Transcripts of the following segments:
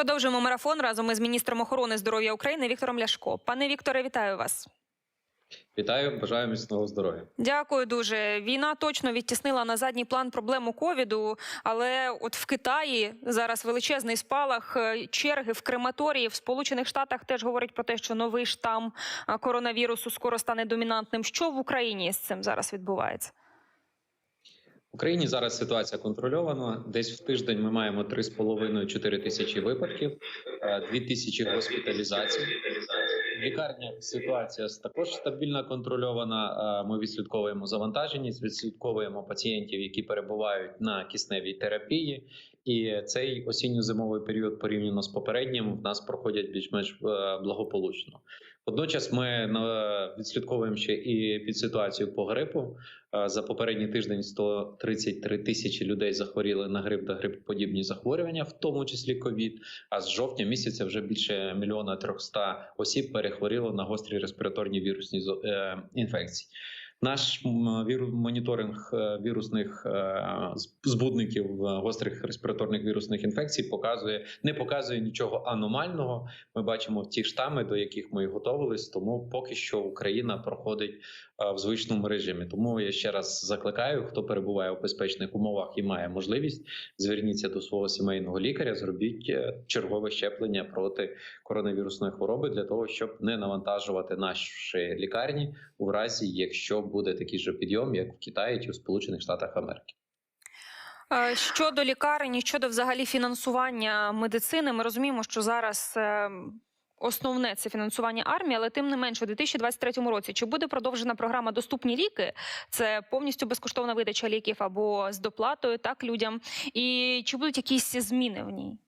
Продовжуємо марафон разом із міністром охорони здоров'я України Віктором Ляшко. Пане Вікторе, вітаю вас. Вітаю, бажаю міцного здоров'я. Дякую дуже. Війна точно відтіснила на задній план проблему ковіду, але от в Китаї зараз величезний спалах е, черги в крематорії в Сполучених Штатах теж говорять про те, що новий штам коронавірусу скоро стане домінантним. Що в Україні з цим зараз відбувається? В Україні зараз ситуація контрольована. Десь в тиждень ми маємо 3,5-4 тисячі випадків, 2 тисячі госпіталізацій. В лікарнях ситуація також стабільно контрольована. Е, Ми відслідковуємо завантаженість, відслідковуємо пацієнтів, які перебувають на кисневій терапії. І цей осінньо-зимовий період порівняно з попереднім в нас проходять більш-менш е, благополучно. Водночас ми відслідковуємо ще і під ситуацію по грипу. За попередній тиждень 133 тисячі людей захворіли на грип та грипоподібні захворювання, в тому числі ковід. А з жовтня місяця вже більше мільйона трьохста осіб перехворіло на гострі респіраторні вірусні е, інфекції. Наш моніторинг е, вірусних е, збудників е, гострих респіраторних вірусних інфекцій показує, не показує нічого аномального. Ми бачимо ті штами, до яких ми і готувались. Тому поки що Україна проходить в звичному режимі. Тому я ще раз закликаю, хто перебуває у безпечних умовах і має можливість, зверніться до свого сімейного лікаря, зробіть чергове щеплення проти коронавірусної хвороби для того, щоб не навантажувати наші лікарні у разі, якщо буде такий же підйом, як в Китаї чи в Сполучених Штатах Америки. Е, Щодо лікарень, щодо взагалі фінансування медицини, ми розуміємо, що зараз е, основне це фінансування армії, але тим не менше, у 2023 році чи буде продовжена програма Доступні ліки? Це повністю безкоштовна видача ліків або з доплатою так людям, і чи будуть якісь зміни в ній?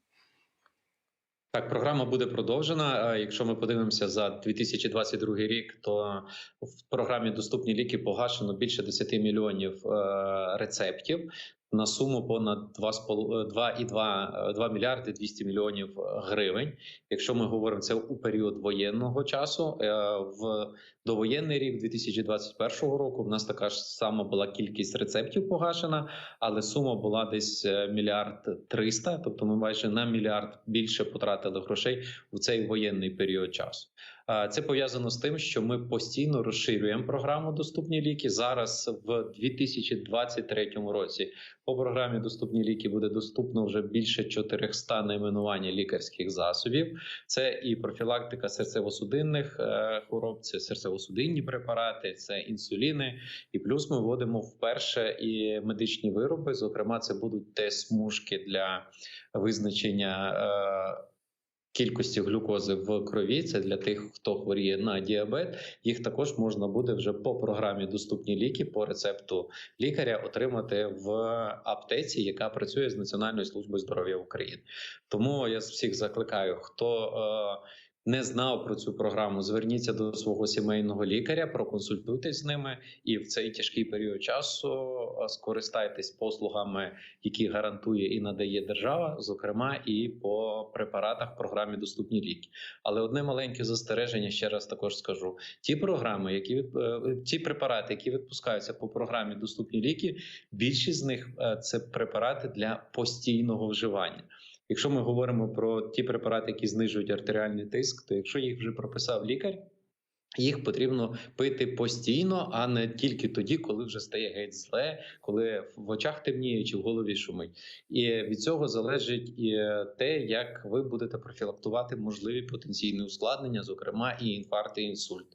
Так, програма буде продовжена. Якщо ми подивимося за 2022 рік, то в програмі доступні ліки погашено більше 10 мільйонів е, рецептів на суму понад 2,2 2 мільярди 200 мільйонів гривень. Якщо ми говоримо це у період воєнного часу, е, в довоєнний рік 2021 року в нас така ж сама була кількість рецептів погашена, але сума була десь е, мільярд триста. Тобто, ми майже на мільярд більше потратили грошей у цей воєнний період часу. Це пов'язано з тим, що ми постійно розширюємо програму Доступні ліки. Зараз в 2023 році по програмі Доступні ліки буде доступно вже більше 400 найменувань лікарських засобів. Це і профілактика серцево-судинних е, хвороб, це серцево-судинні препарати, це інсуліни. І плюс ми вводимо вперше і медичні вироби. Зокрема, це будуть те смужки для визначення. Кількості глюкози в крові це для тих, хто хворіє на діабет. Їх також можна буде вже по програмі доступні ліки по рецепту лікаря отримати в аптеці, яка працює з Національною службою здоров'я України. Тому я всіх закликаю, хто е, не знав про цю програму, зверніться до свого сімейного лікаря, проконсультуйтесь з ними, і в цей тяжкий період часу е, скористайтесь послугами, які гарантує і надає держава, зокрема і по препаратах в програмі доступні ліки. Але одне маленьке застереження ще раз також скажу: ті програми, які е, ті препарати, які відпускаються по програмі доступні ліки, більшість з них е, це препарати для постійного вживання. Якщо ми говоримо про ті препарати, які знижують артеріальний тиск, то якщо їх вже прописав лікар. Їх потрібно пити постійно, а не тільки тоді, коли вже стає геть зле, коли в очах темніє чи в голові шумить. І від цього залежить і те, як ви будете профілактувати можливі потенційні ускладнення, зокрема і інфаркт, і інсульт.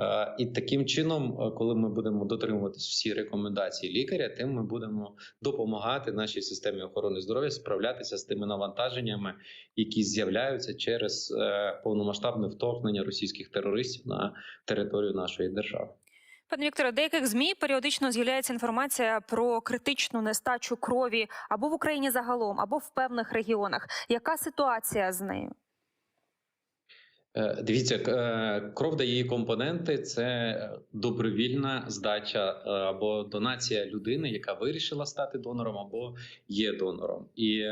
Е, І таким чином, е, коли ми будемо дотримуватись всі рекомендації лікаря, тим ми будемо допомагати нашій системі охорони здоров'я справлятися з тими навантаженнями, які з'являються через е, повномасштабне вторгнення російських терористів на територію нашої держави. Пане Вікторе, деяких змі періодично з'являється інформація про критичну нестачу крові або в Україні загалом, або в певних регіонах. Яка ситуація з нею? Е, Дивіться, е, кров дає її компоненти. Це добровільна здача е, або донація людини, яка вирішила стати донором або є донором. І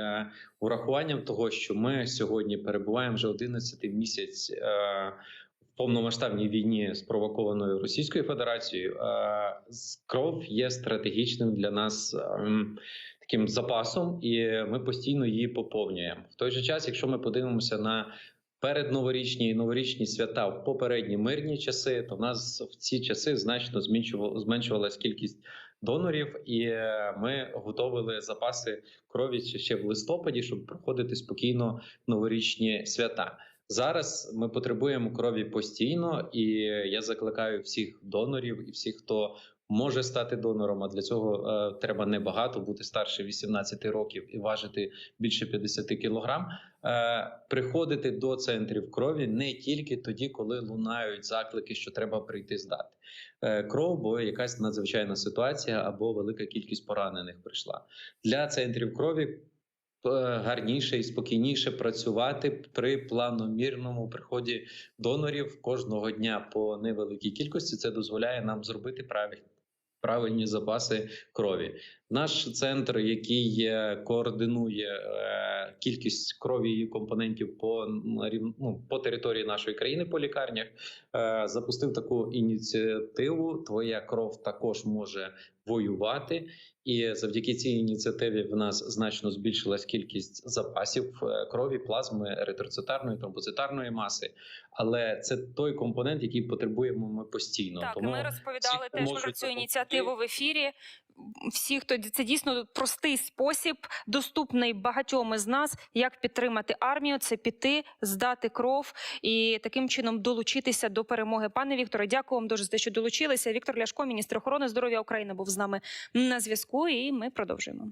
урахуванням того, що ми сьогодні перебуваємо вже 11 місяць в повномасштабній війні, спровокованою Російською Федерацією, кров є стратегічним для нас. ем, таким запасом, і ми постійно її поповнюємо. В той же час, якщо ми подивимося на передноворічні і новорічні свята в попередні мирні часи, то в нас в ці часи значно зменшувала- зменшувалась кількість донорів, і е, ми готовили запаси крові ще в листопаді, щоб проходити спокійно новорічні свята. Зараз ми потребуємо крові постійно, і я закликаю всіх донорів і всіх, хто може стати донором. А для цього е, треба небагато бути старше 18 років і важити більше 50 кілограм. Е, приходити до центрів крові не тільки тоді, коли лунають заклики, що треба прийти здати е, кров, бо якась надзвичайна ситуація або велика кількість поранених прийшла для центрів крові. е, Гарніше і спокійніше працювати при планомірному приході донорів кожного дня по невеликій кількості. Це дозволяє нам зробити правильні, правильні запаси крові. Наш центр, який координує е, кількість крові і компонентів по ну, по території нашої країни по лікарнях, е, запустив таку ініціативу. Твоя кров також може воювати. І завдяки цій ініціативі в нас значно збільшилась кількість запасів е, крові, плазми, еритроцитарної, тромбоцитарної маси. Але це той компонент, який потребуємо ми постійно. Так, Тому ми розповідали теж про цю ініціативу в ефірі. Всі, хто це дійсно простий спосіб, доступний багатьом із нас, як підтримати армію, це піти, здати кров і таким чином долучитися до перемоги. Пане Вікторе, дякую вам дуже за те, що долучилися. Віктор Ляшко, міністр охорони здоров'я України, був з нами на зв'язку, і ми продовжуємо.